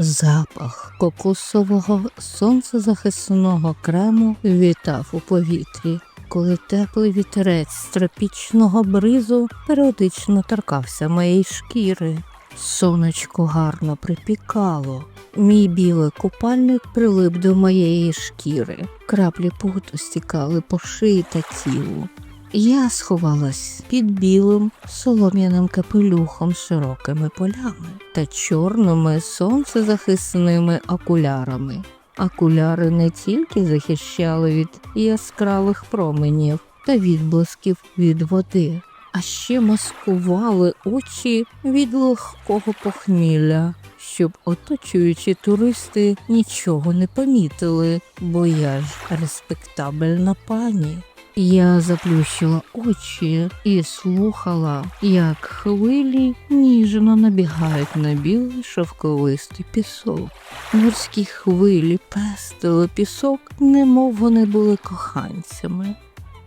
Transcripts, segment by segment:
Запах кокосового сонцезахисного крему вітав у повітрі, коли теплий вітерець з тропічного бризу періодично торкався моєї шкіри. Сонечко гарно припікало. Мій білий купальник прилип до моєї шкіри. Краплі поту стікали по шиї та тілу. Я сховалась під білим солом'яним капелюхом широкими полями та чорними сонцезахисними окулярами. Окуляри не тільки захищали від яскравих променів та відблисків від води, а ще маскували очі від легкого похмілля, щоб оточуючі туристи нічого не помітили, бо я ж респектабельна пані. Я заплющила очі і слухала, як хвилі ніжно набігають на білий шовковистий пісок. Морські хвилі пестили пісок, немов вони були коханцями.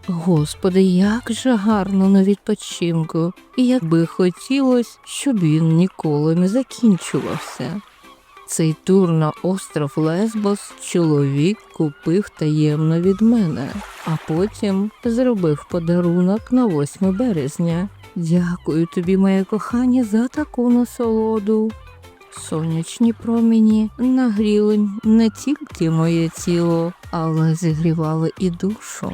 Господи, як же гарно на відпочинку, і як би хотілося, щоб він ніколи не закінчувався. Цей тур на остров Лесбос чоловік купив таємно від мене, а потім зробив подарунок на 8 березня. Дякую тобі, моє кохання, за таку насолоду. Сонячні промені нагріли не тільки моє тіло, але зігрівали і душу.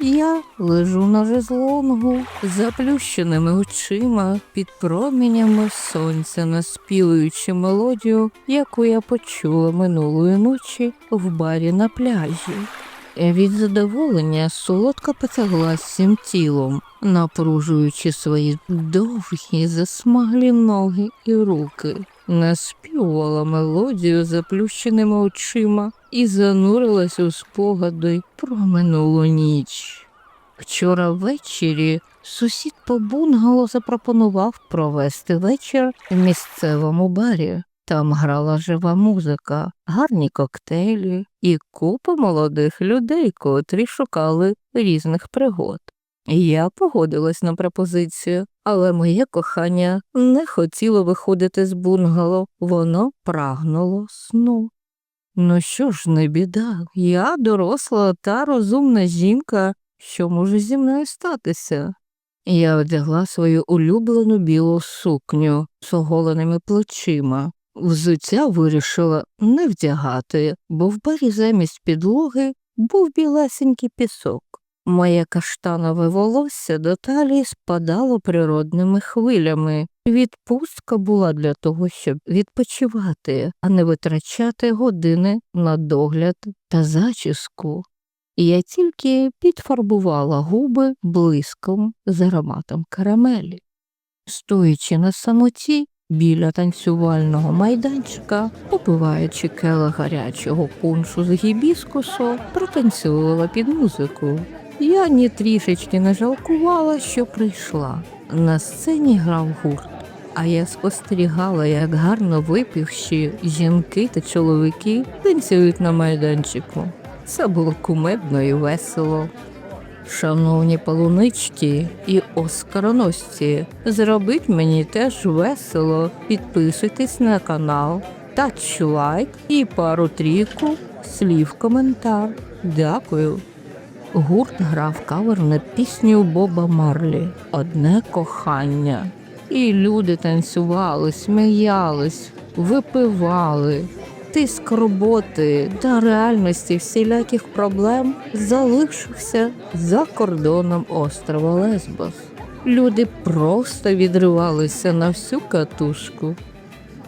Я лежу на жезлонгу з заплющеними очима під промінями сонця, наспівуючи мелодію, яку я почула минулої ночі в барі на пляжі. Від задоволення солодко потяглась всім тілом, напружуючи свої довгі засмаглі ноги і руки, наспівувала мелодію заплющеними очима і занурилась у спогади про минулу ніч. Вчора ввечері сусід по бунгало запропонував провести вечір в місцевому барі. Там грала жива музика, гарні коктейлі і купа молодих людей, котрі шукали різних пригод. Я погодилась на пропозицію, але моє кохання не хотіло виходити з бунгало, воно прагнуло сну. Ну що ж, не біда, я доросла та розумна жінка, що може зі мною статися. Я одягла свою улюблену білу сукню з оголеними плечима. Взуття вирішила не вдягати, бо в барі замість підлоги був білесенький пісок. Моє каштанове волосся до талії спадало природними хвилями. Відпустка була для того, щоб відпочивати, а не витрачати години на догляд та зачіску. Я тільки підфарбувала губи блиском з ароматом карамелі. Стоячи на самоті біля танцювального майданчика, попиваючи келих гарячого пуншу з гібіскусу, протанцювала під музику. Я ні трішечки не жалкувала, що прийшла. На сцені грав гурт, а я спостерігала, як гарно випивші жінки та чоловіки танцюють на майданчику. Це було кумедно і весело. Шановні полунички і оскароносці, зробіть мені теж весело. Підписуйтесь на канал, тач лайк і пару трійку слів коментар. Дякую. Гурт грав кавер на пісню Боба Марлі Одне кохання. І люди танцювали, сміялись, випивали. Тиск роботи та реальності всіляких проблем залишився за кордоном острова Лесбос. Люди просто відривалися на всю катушку.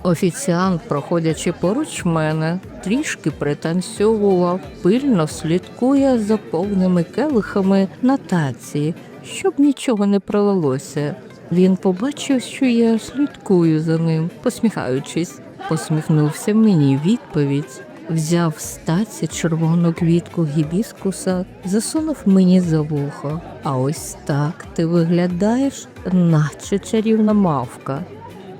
Офіціант, проходячи поруч мене, трішки пританцьовував, пильно слідкує за повними келихами на таці, щоб нічого не пролилося. Він побачив, що я слідкую за ним, посміхаючись, посміхнувся мені відповідь, взяв з таці червону квітку гібіскуса, засунув мені за вухо. А ось так ти виглядаєш, наче чарівна мавка.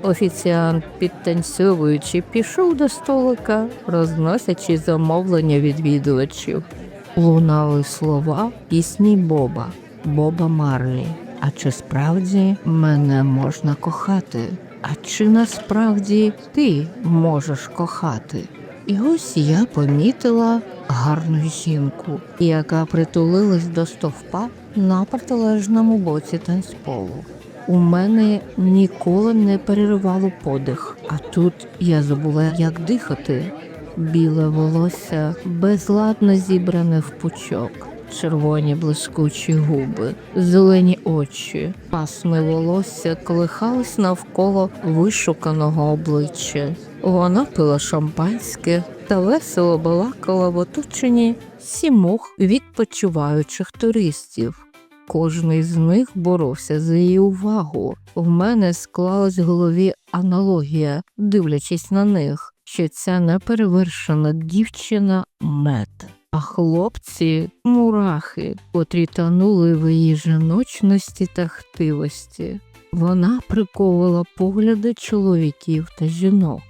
Офіціант, підтанцьовуючи, пішов до столика, розносячи замовлення відвідувачів. Лунали слова пісні Боба, Боба Марлі. А чи справді мене можна кохати? А чи насправді ти можеш кохати? І ось я помітила гарну жінку, яка притулилась до стовпа на протилежному боці танцполу. У мене ніколи не переривало подих, а тут я забула, як дихати. Біле волосся безладно зібране в пучок, червоні блискучі губи, зелені очі, пасми волосся колихались навколо вишуканого обличчя. Вона пила шампанське та весело балакала в оточенні сімох відпочиваючих туристів. Кожний з них боровся за її увагу. В мене склалась в голові аналогія, дивлячись на них, що ця неперевершена дівчина мед. А хлопці мурахи, котрі тонули в її жіночності та хтивості. Вона приковувала погляди чоловіків та жінок.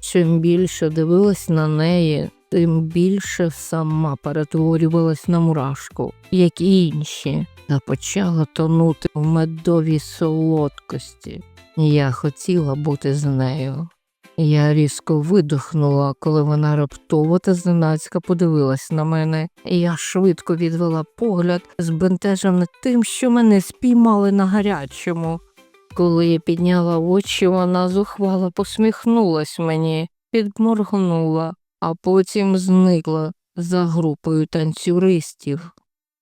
Чим більше дивилась на неї, тим більше сама перетворювалась на мурашку, як і інші, та почала тонути в медовій солодкості. Я хотіла бути з нею. Я різко видихнула, коли вона раптово та зненацька подивилась на мене. Я швидко відвела погляд, збентежена тим, що мене спіймали на гарячому. Коли я підняла очі, вона зухвало посміхнулась мені, підморгнула, а потім зникла за групою танцюристів.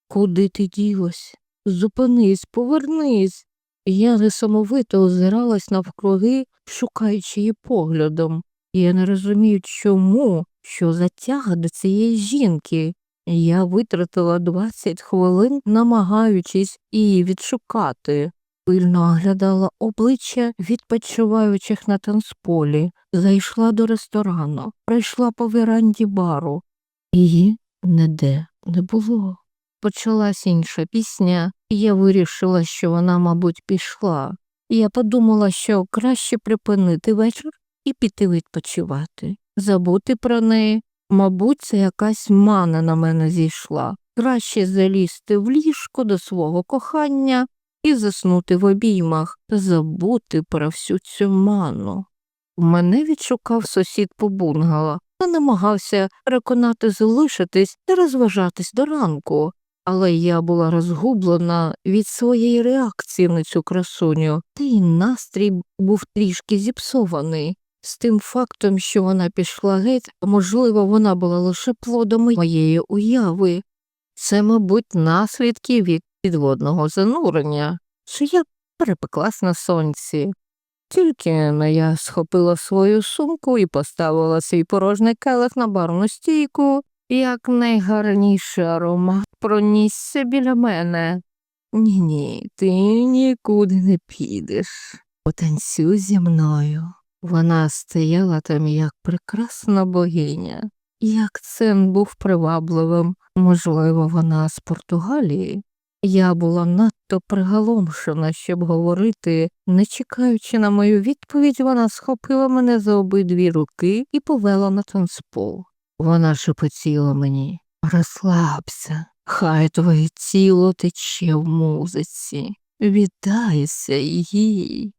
Куди ти ділась? Зупинись, повернись. Я несамовито озиралась навкруги, шукаючи її поглядом. Я не розумію, чому, що затяга до цієї жінки. Я витратила 20 хвилин, намагаючись її відшукати. Пильно оглядала обличчя відпочиваючих на танцполі, зайшла до ресторану, пройшла по веранді бару. Її ніде не було. Почалась інша пісня, і я вирішила, що вона, мабуть, пішла. Я подумала, що краще припинити вечір і піти відпочивати, забути про неї. Мабуть, це якась мана на мене зійшла. Краще залізти в ліжко до свого кохання і заснути в обіймах, забути про всю цю ману. Мене відшукав сусід по бунгало та намагався переконати залишитись та розважатись до ранку, але я була розгублена від своєї реакції на цю красуню, та й настрій був трішки зіпсований. З тим фактом, що вона пішла геть, можливо, вона була лише плодом моєї уяви. Це, мабуть, наслідки від підводного занурення, що я перепеклась на сонці. Тільки но я схопила свою сумку і поставила свій порожній келих на барну стійку, як найгарніший аромат пронісся біля мене. Ні, ні, ти нікуди не підеш. Потанцюй зі мною. Вона стояла там як прекрасна богиня. І акцент був привабливим, можливо, вона з Португалії. Я була надто приголомшена, щоб говорити, не чекаючи на мою відповідь, вона схопила мене за обидві руки і повела на танцпол. Вона шепотіла мені розслабся, хай твоє тіло тече в музиці, віддайся їй.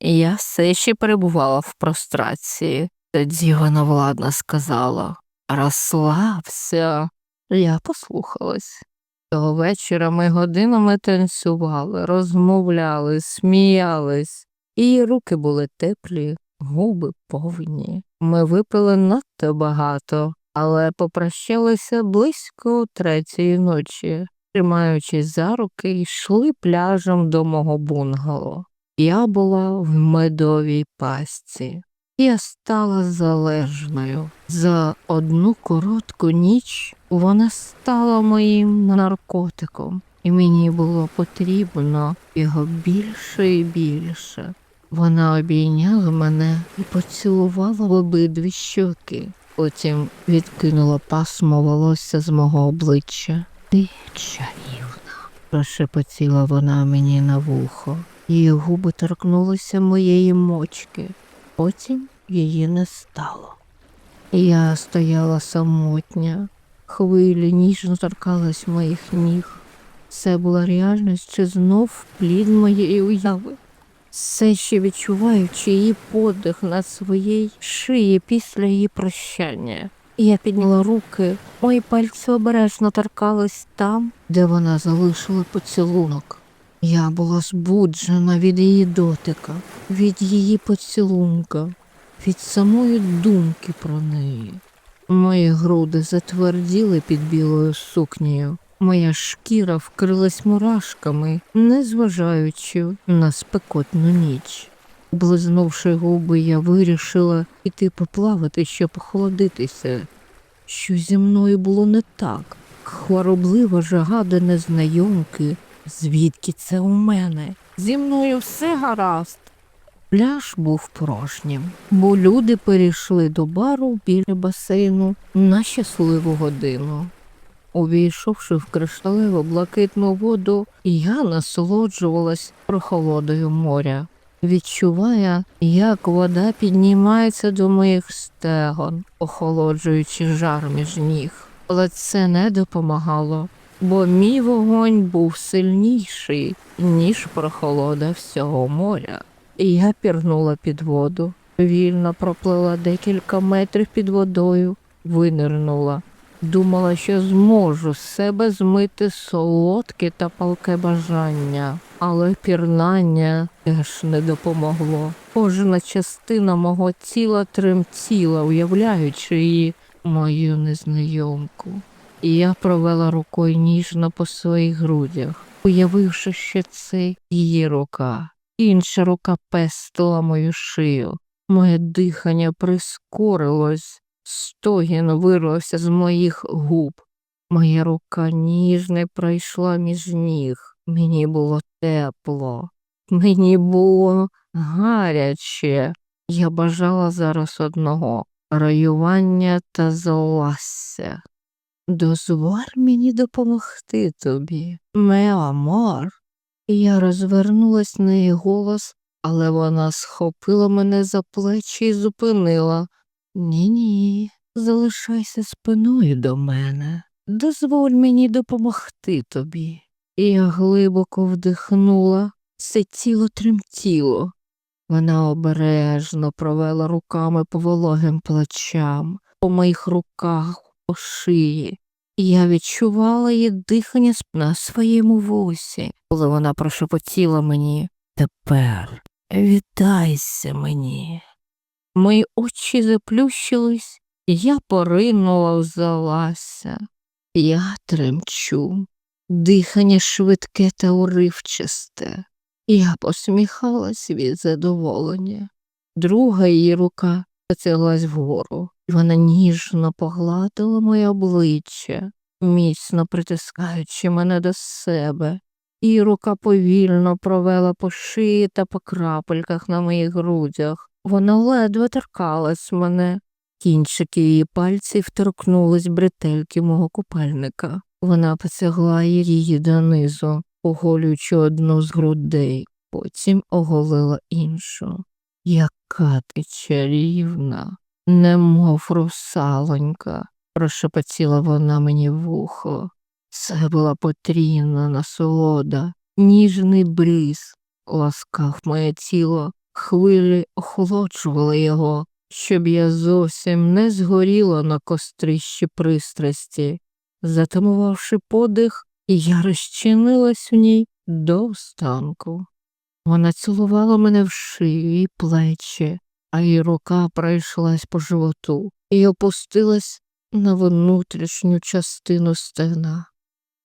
Я все ще перебувала в прострації. Тоді вона владно сказала Розслабся. Я послухалась. Того вечора ми годинами танцювали, розмовляли, сміялись, її руки були теплі, губи повні. Ми випили надто багато, але попрощалися близько третьої ночі, тримаючись за руки, йшли пляжем до мого бунгало. Я була в медовій пастці. Я стала залежною. За одну коротку ніч вона стала моїм наркотиком, і мені було потрібно його більше і більше. Вона обійняла мене і поцілувала в обидві щоки. Потім відкинула пасмо волосся з мого обличчя. Ти чарівна, прошепотіла вона мені на вухо. Її губи торкнулися моєї мочки. Потім її не стало. Я стояла самотня, хвилі ніжно торкались моїх ніг. Це була реальність чи знов плід моєї уяви. Все ще відчуваючи її подих на своїй шиї після її прощання. Я підняла руки, мої пальці обережно торкались там, де вона залишила поцілунок. Я була збуджена від її дотика, від її поцілунка, від самої думки про неї. Мої груди затверділи під білою сукнею. Моя шкіра вкрилась мурашками, незважаючи на спекотну ніч. Облизнувши губи, я вирішила іти поплавати, щоб охолодитися. Що зі мною було не так. Хвороблива жага до незнайомки. Звідки це у мене? Зі мною все гаразд. Пляж був порожнім, бо люди перейшли до бару біля басейну на щасливу годину. Увійшовши в кришталево блакитну воду, я насолоджувалась прохолодою моря, відчувая, як вода піднімається до моїх стегон, охолоджуючи жар між ніг. Але це не допомагало, бо мій вогонь був сильніший, ніж прохолода всього моря. І я пірнула під воду, вільно проплила декілька метрів під водою, винирнула. Думала, що зможу з себе змити солодке та палке бажання, але пірнання теж не допомогло. Кожна частина мого тіла тремтіла, уявляючи її мою незнайомку. І я провела рукою ніжно по своїх грудях, уявивши, що це її рука. Інша рука пестила мою шию. Моє дихання прискорилось, стогін вирвався з моїх губ. Моя рука ніжно пройшла між ніг. Мені було тепло, мені було гаряче. Я бажала зараз одного раювання та заласся. Дозволь мені допомогти тобі, меамор. Я розвернулась на її голос, але вона схопила мене за плечі і зупинила. Ні, ні, залишайся спиною до мене. Дозволь мені допомогти тобі. І я глибоко вдихнула, все тіло тремтіло. Вона обережно провела руками по вологим плечам, по моїх руках, по шиї. Я відчувала її дихання на своєму вусі, коли вона прошепотіла мені Тепер віддайся мені. Мої очі заплющились, я поринула в залася. Я тремчу, дихання швидке та уривчасте. Я посміхалась від задоволення. Друга її рука потяглась вгору, і вона ніжно погладила моє обличчя, міцно притискаючи мене до себе. І рука повільно провела по шиї та по крапельках на моїх грудях. Вона ледве торкалась мене. Кінчики її пальців торкнулись бретельки мого купальника. Вона потягла її донизу, оголюючи одну з грудей, потім оголила іншу. Яка ти чарівна, немов русалонька, прошепотіла вона мені в вухо. Це була потрійна насолода, ніжний бріз, ласкав моє тіло, хвилі охолоджували його, щоб я зовсім не згоріла на кострищі пристрасті. Затамувавши подих, я розчинилась у ній до останку. Вона цілувала мене в шию і плечі, а її рука пройшлась по животу і опустилась на внутрішню частину стегна.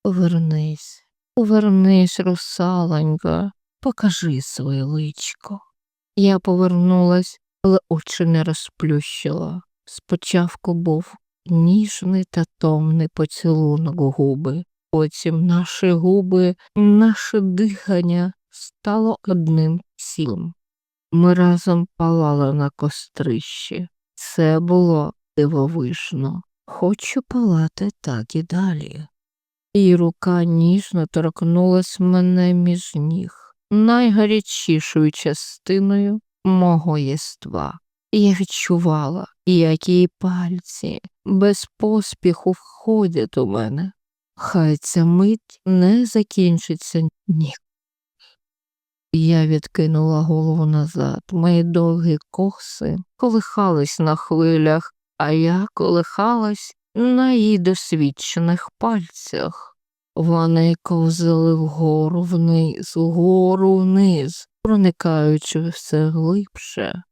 Повернись, повернись, русалонька, покажи своє личко. Я повернулась, але очі не розплющила. Спочатку був ніжний та томний поцілунок губи, потім наші губи, наше дихання стало одним цілим. Ми разом палали на кострищі. Це було дивовижно. Хочу палати так і далі. І рука ніжно торкнулась мене між ніг, найгарячішою частиною мого єства. Я відчувала, як її пальці без поспіху входять у мене, Хай ця мить не закінчиться ні. Я відкинула голову назад. Мої довгі коси колихались на хвилях, а я колихалась на її досвідчених пальцях. Вони ковзали вгору вниз, вгору вниз, проникаючи все глибше.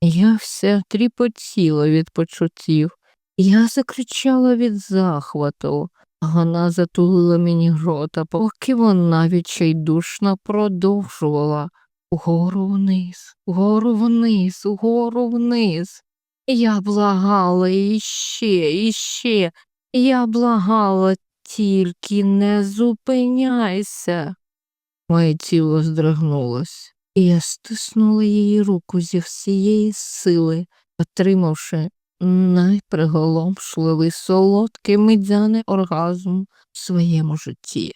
Я вся тріпотіла від почуттів. Я закричала від захвату. Вона затулила мені рота, поки вона відчайдушно продовжувала угору вниз, угору вниз, угору вниз. Я благала іще, іще, я благала, тільки не зупиняйся. Моє тіло здригнулось, і я стиснула її руку зі всієї сили, отримавши найприголомшливий солодкий медяний оргазм в своєму житті.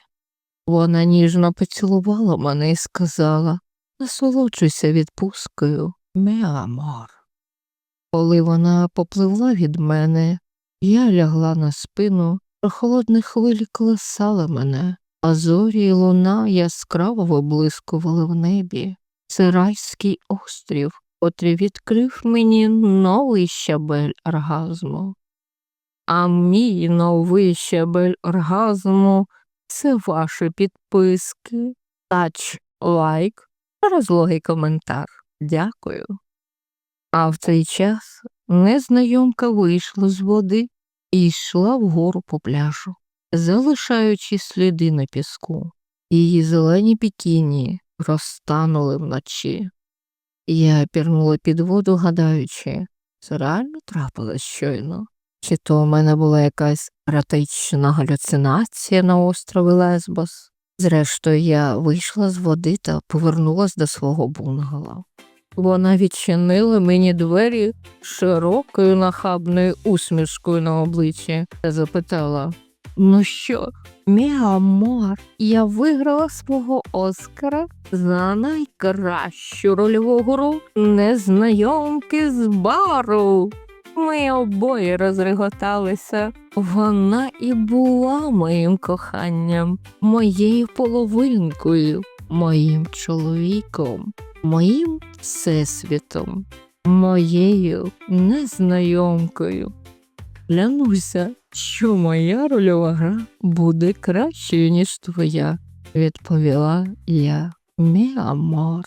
Вона ніжно поцілувала мене і сказала насолоджуйся відпусткою, меамор. Коли вона попливла від мене, я лягла на спину, прохолодні хвилі колесали мене, а зорі й луна яскраво виблискували в небі. Це райський острів, котрий відкрив мені новий щабель оргазму. А мій новий щабель оргазму це ваші підписки, тач, лайк та розлогий коментар. Дякую. А в цей час незнайомка вийшла з води і йшла вгору по пляжу, залишаючи сліди на піску. Її зелені пікіні розтанули вночі. Я пірнула під воду, гадаючи, це реально трапилось щойно. Чи то у мене була якась еротична галюцинація на острові Лесбос. Зрештою, я вийшла з води та повернулась до свого бунгало. Вона відчинила мені двері широкою нахабною усмішкою на обличчі та запитала: Ну що, міамор, я виграла свого Оскара за найкращу рольову гру незнайомки з бару. Ми обоє розреготалися. Вона і була моїм коханням, моєю половинкою, моїм чоловіком, моїм всесвітом, моєю незнайомкою. Клянуся, що моя рольова гра буде кращою, ніж твоя, відповіла я. Мій амор.